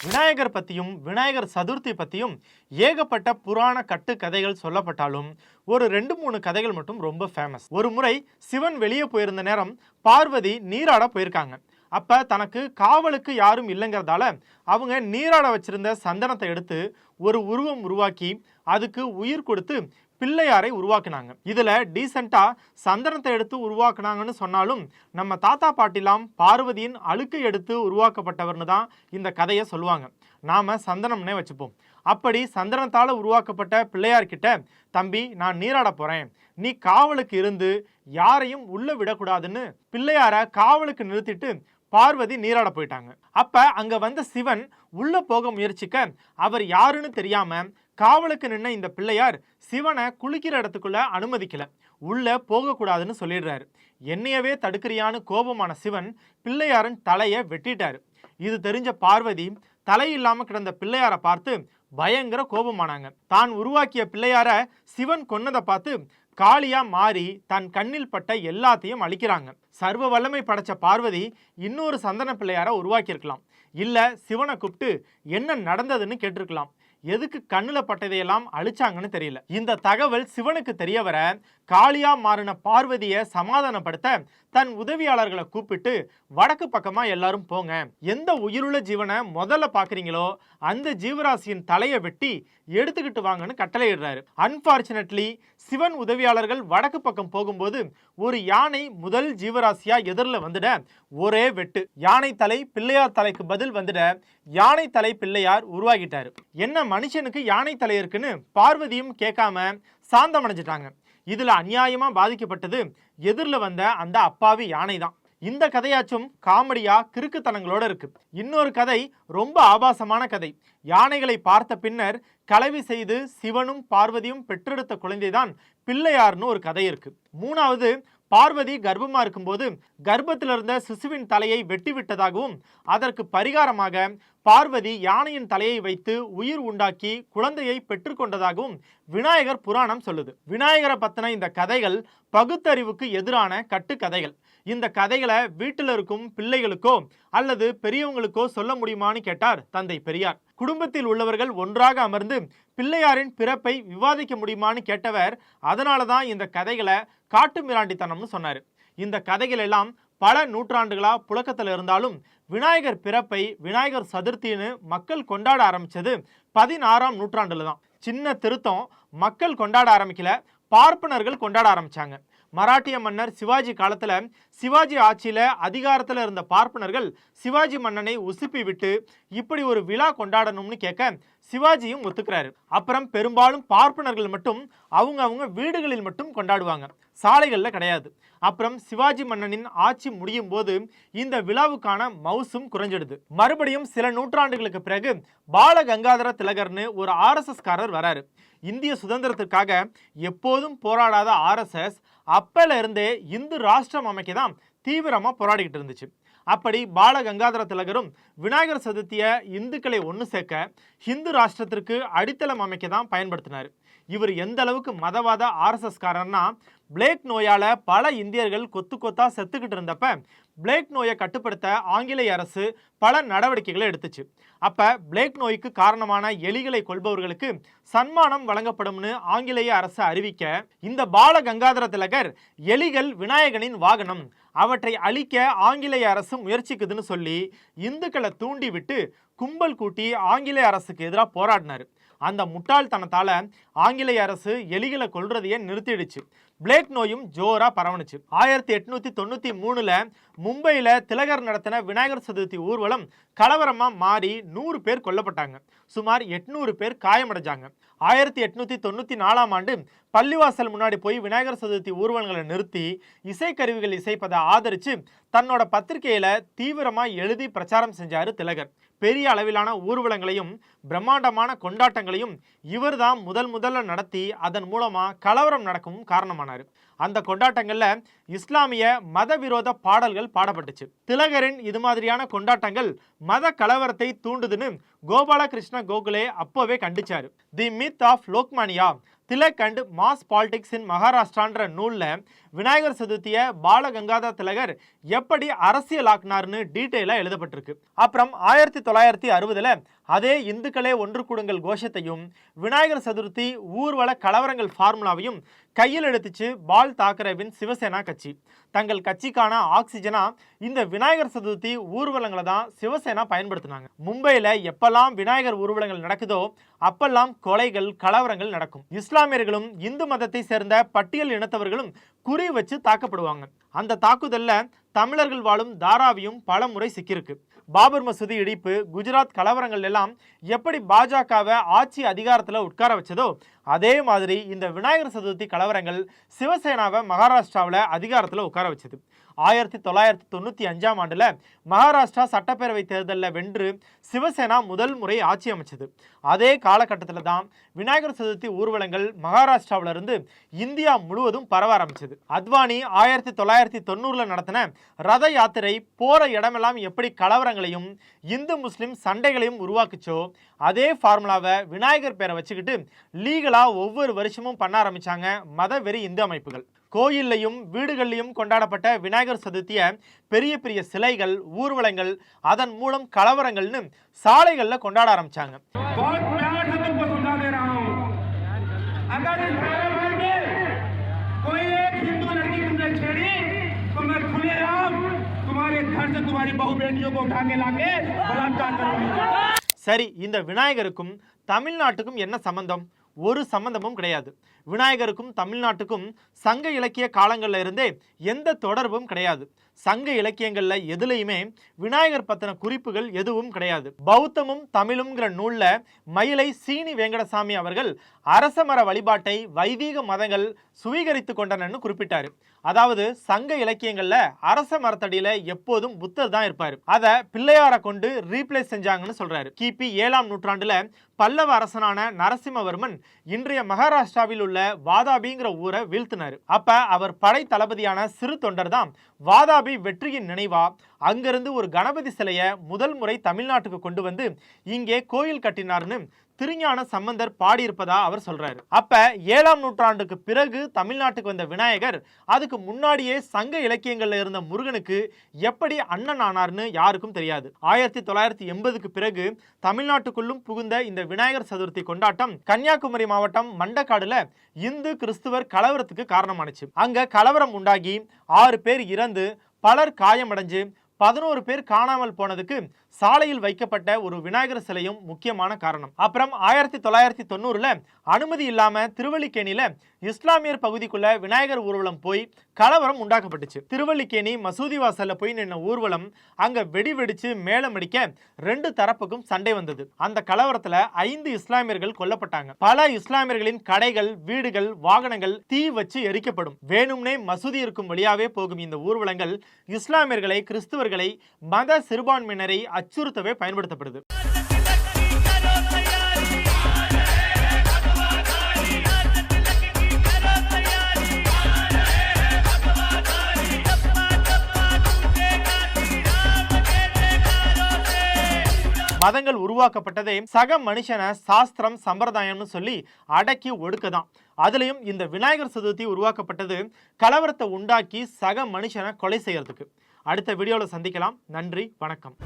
விநாயகர் பற்றியும் விநாயகர் சதுர்த்தி பற்றியும் ஏகப்பட்ட புராண கட்டு கதைகள் சொல்லப்பட்டாலும் ஒரு ரெண்டு மூணு கதைகள் மட்டும் ரொம்ப ஃபேமஸ் ஒரு முறை சிவன் வெளியே போயிருந்த நேரம் பார்வதி நீராட போயிருக்காங்க. அப்போ தனக்கு காவலுக்கு யாரும் இல்லைங்கிறதால அவங்க நீராட வச்சிருந்த சந்தனத்தை எடுத்து ஒரு உருவம் உருவாக்கி அதுக்கு உயிர் கொடுத்து பிள்ளையாரை உருவாக்குனாங்க. இதில் டீசெண்டா சந்தனத்தை எடுத்து உருவாக்குனாங்கன்னு சொன்னாலும் நம்ம தாத்தா பாட்டிலாம் பார்வதியின் அழுக்கை எடுத்து உருவாக்கப்பட்டவர்னு தான் இந்த கதையை சொல்லுவாங்க. நாம சந்தனம்னே வச்சுப்போம். அப்படி சந்தனத்தால் உருவாக்கப்பட்ட பிள்ளையார்கிட்ட தம்பி நான் நீராட போறேன். நீ காவலுக்கு இருந்து யாரையும் உள்ள விடக்கூடாதுன்னு பிள்ளையார காவலுக்கு நிறுத்திட்டு பார்வதி நீராட போயிட்டாங்க. அப்ப அங்க வந்த சிவன் உள்ள போக முயற்சிக்க அவர் யாருன்னு தெரியாம காவலுக்கு நின்ன இந்த பிள்ளையார் சிவனை குளிக்கிற இடத்துக்குள்ள அனுமதிக்கல. உள்ள போகக்கூடாதுன்னு சொல்லிடுறாரு. என்னையவே தடுக்கிறியான்னு கோபமான சிவன் பிள்ளையாரின் தலையை வெட்டிட்டாரு. இது தெரிஞ்ச பார்வதி தலை கிடந்த பிள்ளையாரை பார்த்து பயங்கர கோபமானாங்க. தான் உருவாக்கிய பிள்ளையார சிவன் கொன்னதை பார்த்து காளியா மாறி தன் கண்ணில் பட்ட எல்லாத்தையும் அழிக்கிறாங்க. சர்வ வல்லமை படைச்ச பார்வதி இன்னொரு சந்தன பிள்ளையார உருவாக்கியிருக்கலாம். இல்ல சிவனை கூப்பிட்டு என்ன நடந்ததுன்னு கேட்டிருக்கலாம். எதுக்கு கண்ணுல பட்டதையெல்லாம் அழிச்சாங்கன்னு தெரியல. இந்த தகவல் சிவனுக்கு தெரிய வர காளியா மாறின பார்வதியை சமாதானப்படுத்த தன் உதவியாளர்களை கூப்பிட்டு வடக்கு பக்கமா எல்லாரும் போங்க. எந்த உயிருள்ள ஜீவனை முதல்ல பாக்குறீங்களோ அந்த ஜீவராசியின் தலையை வெட்டி எடுத்துக்கிட்டு வாங்கன்னு கட்டளையிடுறாரு. அன்பார்ச்சுனேட்லி சிவன் உதவியாளர்கள் வடக்கு பக்கம் போகும்போது ஒரு யானை முதல் ஜீவராசியா எதிரில் வந்துட ஒரே வெட்டு. யானை தலை பிள்ளையார் தலைக்கு பதில் வந்துட யானை தலை பிள்ளையார் உருவாகிட்டாரு. என்ன மனுஷனுக்கு யானை தலை இருக்குன்னு பார்வதியும் கேட்காம சாந்தமடைஞ்சிட்டாங்க. இதில் அநியாயமாக பாதிக்கப்பட்டது எதிரில் வந்த அந்த அப்பாவி யானை தான் இந்த கதையாச்சும் காமெடியா கிறுக்குத்தனங்களோட இருக்கு. இன்னொரு கதை ரொம்ப ஆபாசமான கதை. யானைகளை பார்த்த பின்னர் கலவி செய்து சிவனும் பார்வதியும் பெற்றெடுத்த குழந்தைதான் பிள்ளையார்னு ஒரு கதை இருக்கு. மூணாவது பார்வதி கர்ப்பமாக இருக்கும்போது கர்ப்பத்தில் இருந்த சிசுவின் தலையை வெட்டி விட்டதாகவும் அதற்கு பரிகாரமாக பார்வதி யானையின் தலையை வைத்து உயிர் உண்டாக்கி குழந்தையை பெற்றுக்கொண்டதாகவும் விநாயகர் புராணம் சொல்லுது. விநாயகரை பத்தின இந்த கதைகள் பகுத்தறிவுக்கு எதிரான கட்டுக்கதைகள். இந்த கதைகளை வீட்டில் இருக்கும் பிள்ளைகளுக்கோ அல்லது பெரியவங்களுக்கோ சொல்ல முடியுமான்னு கேட்டார் தந்தை பெரியார். குடும்பத்தில் உள்ளவர்கள் ஒன்றாக அமர்ந்து பிள்ளையாரின் பிறப்பை விவாதிக்க முடியுமான்னு கேட்டவர் அதனால தான் இந்த கதைகளை காட்டு மிராண்டித்தனம்னு சொன்னார். இந்த கதைகள் எல்லாம் பல நூற்றாண்டுகளா புழக்கத்தில் இருந்தாலும் விநாயகர் பிறப்பை விநாயகர் சதுர்த்தின்னு மக்கள் கொண்டாட ஆரம்பித்தது பதினாறாம் நூற்றாண்டுல தான் சின்ன திருத்தம் மக்கள் கொண்டாட ஆரம்பிக்கல பார்ப்பனர்கள் கொண்டாட ஆரம்பிச்சாங்க. மராட்டிய மன்னர் சிவாஜி காலத்தில் சிவாஜி ஆட்சியில் அதிகாரத்தில் இருந்த பார்ப்பனர்கள் சிவாஜி மன்னனை உசுப்பி விட்டு இப்படி ஒரு விழா கொண்டாடணும்னு கேட்க சிவாஜியும் ஒத்துக்கிறாரு. அப்புறம் பெரும்பாலும் பார்ப்பனர்கள் மட்டும் அவங்க அவங்க வீடுகளில் மட்டும் கொண்டாடுவாங்க. சாலைகளில் கிடையாது. அப்புறம் சிவாஜி மன்னனின் ஆட்சி முடியும் போது இந்த விழாவுக்கான மவுசும் குறைஞ்சிடுது. மறுபடியும் சில நூற்றாண்டுகளுக்கு பிறகு பால கங்காதர திலகர்னு ஒரு ஆர்எஸ்எஸ்காரர் வராரு. இந்திய சுதந்திரத்திற்காக எப்போதும் போராடாத ஆர்எஸ்எஸ் அப்பல இருந்தே இந்து ராஷ்டிரம் அமைக்க தான் தீவிரமாக போராடிக்கிட்டு இருந்துச்சு. அப்படி பாலகங்காதர திலகரும் விநாயகர் சதுர்த்தியை இந்துக்களை ஒன்று சேர்க்க ஹிந்து ராஷ்டிரத்திற்கு அடித்தளம் அமைக்க தான் பயன்படுத்தினார். இவர் எந்த அளவுக்கு மதவாத ஆர்எஸ்எஸ் காரர்னா பிளேக் நோயால் பல இந்தியர்கள் கொத்து கொத்தா செத்துக்கிட்டு இருந்தப்ப பிளேக் நோயை கட்டுப்படுத்த ஆங்கிலேய அரசு பல நடவடிக்கைகளை எடுத்துச்சு. அப்போ பிளேக் நோய்க்கு காரணமான எலிகளை கொள்பவர்களுக்கு சன்மானம் வழங்கப்படும்னு ஆங்கிலேய அரசு அறிவிக்க இந்த பால கங்காதர திலகர் எலிகள் விநாயகனின் வாகனம் அவற்றை அழிக்க ஆங்கிலேய அரசு முயற்சிக்குதுன்னு சொல்லி இந்துக்களை தூண்டிவிட்டு கும்பல் கூட்டி ஆங்கிலேய அரசுக்கு எதிராக போராடினார். அந்த முட்டாள்தனத்தால் ஆங்கிலேய அரசு எலிகளை கொள்றதையே நிறுத்திடுச்சு. பிளேக் நோயும் ஜோராக பரவணுச்சு ஆயிரத்தி எட்நூற்றி தொண்ணூற்றி மூணில் மும்பையில் திலகர் நடத்தின விநாயகர் சதுர்த்தி ஊர்வலம் கலவரமாக மாறி நூறு பேர் கொல்லப்பட்டாங்க. சுமார் எட்நூறு பேர் காயமடைஞ்சாங்க. ஆயிரத்தி எட்நூற்றி தொண்ணூற்றி நாலாம் ஆண்டு பள்ளிவாசல் முன்னாடி போய் விநாயகர் சதுர்த்தி ஊர்வலங்களை நிறுத்தி இசைக்கருவிகள் இசைப்பதை ஆதரித்து தன்னோட பத்திரிகையில் தீவிரமாக எழுதி பிரச்சாரம் செஞ்சார் திலகர். பெரிய அளவிலான ஊர்வலங்களையும் பிரம்மாண்டமான கொண்டாட்டங்களையும் இவர்தான் முதல் முதல்ல நடத்தி அதன் மூலமாக கலவரம் நடக்கவும் காரணமானார். அந்த கொண்டாட்டங்களில் இஸ்லாமிய மதவிரோத பாடல்கள் பாடப்பட்டுச்சு. திலகரின் இது மாதிரியான கொண்டாட்டங்கள் மத கலவரத்தை தூண்டுதுன்னு கோபாலகிருஷ்ண கோகுலே அப்போவே கண்டிச்சார். The myth of Lokmanya Tilak and mass politics in மகாராஷ்டிரான்ற நூலில் விநாயகர் சதுர்த்தியை பாலகங்காதா திலகர் எப்படி அரசியலாக்குனார்னு டீட்டெயிலாக எழுதப்பட்டிருக்கு. அப்புறம் ஆயிரத்தி தொள்ளாயிரத்தி அறுபதுல அதே இந்துக்களே ஒன்று கூடுங்கள் கோஷத்தையும் விநாயகர் சதுர்த்தி ஊர்வல கலவரங்கள் ஃபார்முலாவையும் கையில் எடுத்துச்சு பால் தாக்கரேவின் சிவசேனா கட்சி. தங்கள் கட்சிக்கான ஆக்சிஜனா இந்த விநாயகர் சதுர்த்தி ஊர்வலங்களை தான் சிவசேனா பயன்படுத்தினாங்க. மும்பையில் எப்பெல்லாம் விநாயகர் ஊர்வலங்கள் நடக்குதோ அப்பெல்லாம் கொலைகள் கலவரங்கள் நடக்கும். இஸ்லாமியர்களும் இந்து மதத்தை சேர்ந்த பட்டியல் இனத்தவர்களும் குறி வச்சு தாக்கப்படுவாங்க. அந்த தாக்குதலில் தமிழர்கள் வாழும் தாராவியும் பல முறை சிக்கியிருக்கு. பாபர் மசூதி இடிப்பு குஜராத் கலவரங்கள் எல்லாம் எப்படி பாஜகவை ஆட்சி அதிகாரத்தில் உட்கார வச்சதோ அதே மாதிரி இந்த விநாயகர் சதுர்த்தி கலவரங்கள் சிவசேனாவை மகாராஷ்டிராவில் அதிகாரத்தில் உட்கார வச்சது. ஆயிரத்தி தொள்ளாயிரத்தி தொண்ணூற்றி அஞ்சாம் ஆண்டில் மகாராஷ்டிரா சட்டப்பேரவை தேர்தலில் வென்று சிவசேனா முதல் முறை ஆட்சி அமைச்சது. அதே காலகட்டத்தில் தான் விநாயகர் சதுர்த்தி ஊர்வலங்கள் மகாராஷ்டிராவிலிருந்து இந்தியா முழுவதும் பரவ ஆரம்பிச்சது. அத்வானி ஆயிரத்தி தொள்ளாயிரத்தி தொண்ணூறில் நடத்தின ரத யாத்திரை போற இடமெல்லாம் எப்படி கலவரங்களையும் இந்து முஸ்லிம் சண்டைகளையும் உருவாக்குச்சோ அதே ஃபார்முலாவை விநாயகர் பேரை வச்சுக்கிட்டு லீகலாக ஒவ்வொரு வருஷமும் பண்ண ஆரம்பிச்சாங்க மத வெறி இந்து அமைப்புகள். கோயில்லையும் வீடுகள்லையும் கொண்டாடப்பட்ட விநாயகர் சதுர்த்தியை பெரிய பெரிய சிலைகள் ஊர்வலங்கள் அதன் மூலம் கலவரங்கள்னு சாலைகளில் கொண்டாட ஆரம்பிச்சாங்க. சரி இந்த விநாயகருக்கும் தமிழ்நாட்டுக்கும் என்ன சம்பந்தம்? ஒரு சம்பந்தமும் கிடையாது. விநாயகருக்கும் தமிழ்நாட்டுக்கும் சங்க இலக்கிய காலங்களில் இருந்தே எந்த தொடர்பும் கிடையாது. சங்க இலக்கியங்களில் எதுலேயுமே விநாயகர் பத்தின குறிப்புகள் எதுவும் கிடையாது. பௌத்தமும் தமிழும்ங்கிற நூலில் மயிலை சீனி வெங்கடசாமி அவர்கள் அரச மர வழிபாட்டை வைதீக மதங்கள் சுவீகரித்து கொண்டனன்னு குறிப்பிட்டார். அதாவது சங்க இலக்கியங்களில் அரச மரத்தடியில் எப்போதும் புத்தர் தான் இருப்பார். அதை பிள்ளையாரை கொண்டு ரீப்ளேஸ் செஞ்சாங்கன்னு சொல்கிறாரு கிபி ஏழாம் நூற்றாண்டில் பல்லவ அரசனான நரசிம்மவர்மன் இன்றைய மகாராஷ்டிராவில் உள்ள வாதாபிங்கிற ஊரை வீழ்த்தினார். அப்போ அவர் படை தளபதியான சிறு தொண்டர் தான் வாதாபி வெற்றியின் நினைவா? அங்கிருந்து ஒரு கணபதி சிலையை முதல் முறை தமிழ்நாட்டுக்கு கொண்டு வந்து இங்கே கோயில் கட்டினார்னு திருஞான சம்பந்தர் பாடியிருப்பதா அவர் சொல்றாரு. அப்ப ஏழாம் நூற்றாண்டுக்கு பிறகு தமிழ்நாட்டுக்கு வந்த விநாயகர் அதுக்கு முன்னாடியே சங்க இலக்கியங்கள்ல இருந்த முருகனுக்கு எப்படி அண்ணன் ஆனார்னு யாருக்கும் தெரியாது. ஆயிரத்தி தொள்ளாயிரத்தி எண்பதுக்கு பிறகு தமிழ்நாட்டுக்குள்ளும் புகுந்த இந்த விநாயகர் சதுர்த்தி கொண்டாட்டம் கன்னியாகுமரி மாவட்டம் மண்டக்காடுல இந்து கிறிஸ்துவர் கலவரத்துக்கு காரணமானுச்சு. அங்க கலவரம் உண்டாகி ஆறு பேர் இறந்து பலர் காயமடைஞ்சு பதினோரு பேர் காணாமல் போனதுக்கு சாலையில் வைக்கப்பட்ட ஒரு விநாயகர் சிலையும் முக்கியமான காரணம். அப்புறம் ஆயிரத்தி தொள்ளாயிரத்தி தொண்ணூறுல அனுமதி இல்லாம திருவல்லிக்கேணியில இஸ்லாமியர் பகுதிக்குள்ள விநாயகர் ஊர்வலம் போய் கலவரம் உண்டாக்கப்பட்டுச்சு. திருவல்லிக்கேணி மசூதி வாசல்ல போய் நின்ன ஊர்வலம் அங்க வெடி வெடிச்சு மேளம் அடிக்க ரெண்டு தரப்புக்கும் சண்டை வந்தது. அந்த கலவரத்துல ஐந்து இஸ்லாமியர்கள் கொல்லப்பட்டாங்க. பல இஸ்லாமியர்களின் கடைகள் வீடுகள் வாகனங்கள் தீ வச்சு எரிக்கப்படும். வேணும்னே மசூதி இருக்கும் வழியாவே போகும் இந்த ஊர்வலங்கள் இஸ்லாமியர்களை கிறிஸ்துவர்களை மத சிறுபான்மையினரை அச்சுறுத்தவே பயன்படுத்தப்படுது. மதங்கள் உருவாக்கப்பட்டதே சக மனுஷனை சாஸ்திரம் சம்பிரதாயம்னு சொல்லி அடக்கி ஒடுக்கதான். அதுலயும் இந்த விநாயகர் சதுர்த்தி உருவாக்கப்பட்டது கலவரத்தை உண்டாக்கி சக மனுஷனை கொலை செய்யறதுக்கு. அடுத்த வீடியோவில் சந்திக்கலாம். நன்றி வணக்கம்.